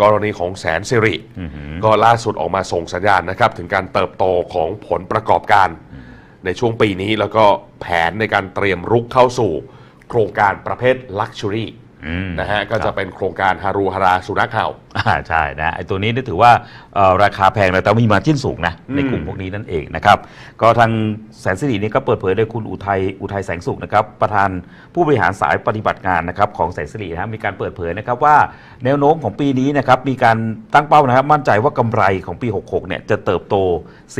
กรณีของแสนสิริก็ล่าสุดออกมาส่งสัญญาณนะครับ ถึงการเติบโตของผลประกอบการ ในช่วงปีนี้แล้วก็แผนในการเตรียมรุกเข้าสู่โครงการประเภท Luxury อืมนะฮะก็ครัจะบเป็นโครงการฮารูฮาราสุนัขเห่า อ่าใช่นะไอ้ตัวนี้นี่ถือว่าเอ่อราคาแพงนะแต่มีมาจิ้นสูงนะในกลุ่มพวกนี้นั่นเองนะครับ ก็ทางแสนสิรินี่ก็เปิดเผยโดยคุณอุทัยอุทัยแสงสุขนะครับประธานผู้บริหารสายปฏิบัติงานนะครับของแสนสิรินะฮะมีการเปิดเผยนะครับว่าแนวโน้มของปีนี้นะครับมีการตั้งเป้านะครับมั่นใจว่ากำไรของปี 66เนี่ยจะเติบโต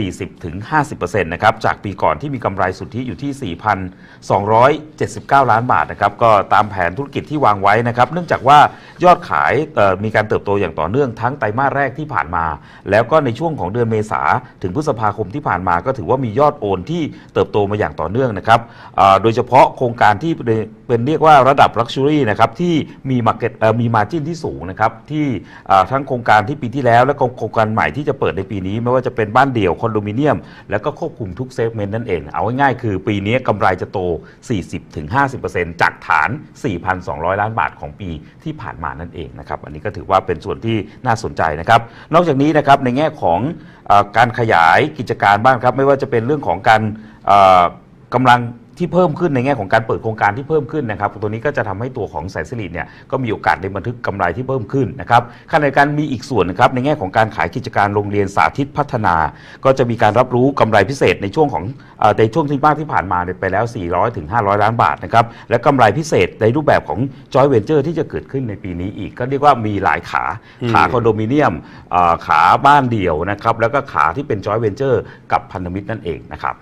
40-50%นะครับจากปีก่อนที่มีกำไรสุทธิอยู่ที่ 4,279 ล้านบาทนะครับก็ตามแผนธุรกิจที่วางไว้นะครับเนื่องจากว่ายอดขายเอ่อมีการเติบโตอย่างต่อเนื่องทั้งไตรมาสแรกที่ผ่านมา แล้วก็ในช่วงของเดือนเมษาถึงพฤษภาคมที่ผ่านมา ก็ถือว่ามียอดโอนที่เติบโตมาอย่างต่อเนื่องนะครับโดยเฉพาะโครงการที่เป็นเรียกว่าระดับ Luxury นะครับที่มี Market เอ่อมี Margin ที่สูงนะครับที่ทั้งโครงการที่ปีที่แล้วและโครงการใหม่ที่จะเปิดในปีนี้ ไม่ว่าจะเป็นบ้านเดี่ยวคอนโดมิเนียม แล้วก็ควบคุมทุกเซกเมนต์นั่นเอง เอาง่ายๆคือปีนี้กำไรจะโต 40-50%จากฐาน 4,200 ล้านบาทของปีที่ผ่านมานั่นเองนะครับอันนี้ก็ถือว่าเป็นส่วนที่น่าสนใจนะครับ นอกจากนี้นะครับในแง่ของอการขยายกิจการบ้างครับ ไม่ว่าจะเป็นเรื่องของการกำลัง ที่เพิ่มขึ้นในแง่ของการเปิดโครงการที่เพิ่มขึ้นนะครับ ตัวนี้ก็จะทำให้ตัวของแสนสิริเนี่ยก็มีโอกาสในบันทึกกำไรที่เพิ่มขึ้นนะครับขณะเดียวกันมีอีกส่วนนะครับในแง่ของการขายกิจการโรงเรียนสาธิตพัฒนา ก็จะมีการรับรู้กำไรพิเศษในช่วงของเอ่อในช่วงที่มากที่ผ่านมาเนี่ยไปแล้ว 400ถึง500 ล้านบาทนะครับและกำไรพิเศษในรูปแบบของ Joint Venture ที่จะเกิดขึ้นในปีนี้อีก ก็เรียกว่ามีหลายขาอืมขาคอนโดมิเนียมเอ่อขาบ้านเดี่ยวนะครับแล้วก็ขาที่เป็น Joint Venture กับพันธมิตรนั่นเองนะครับ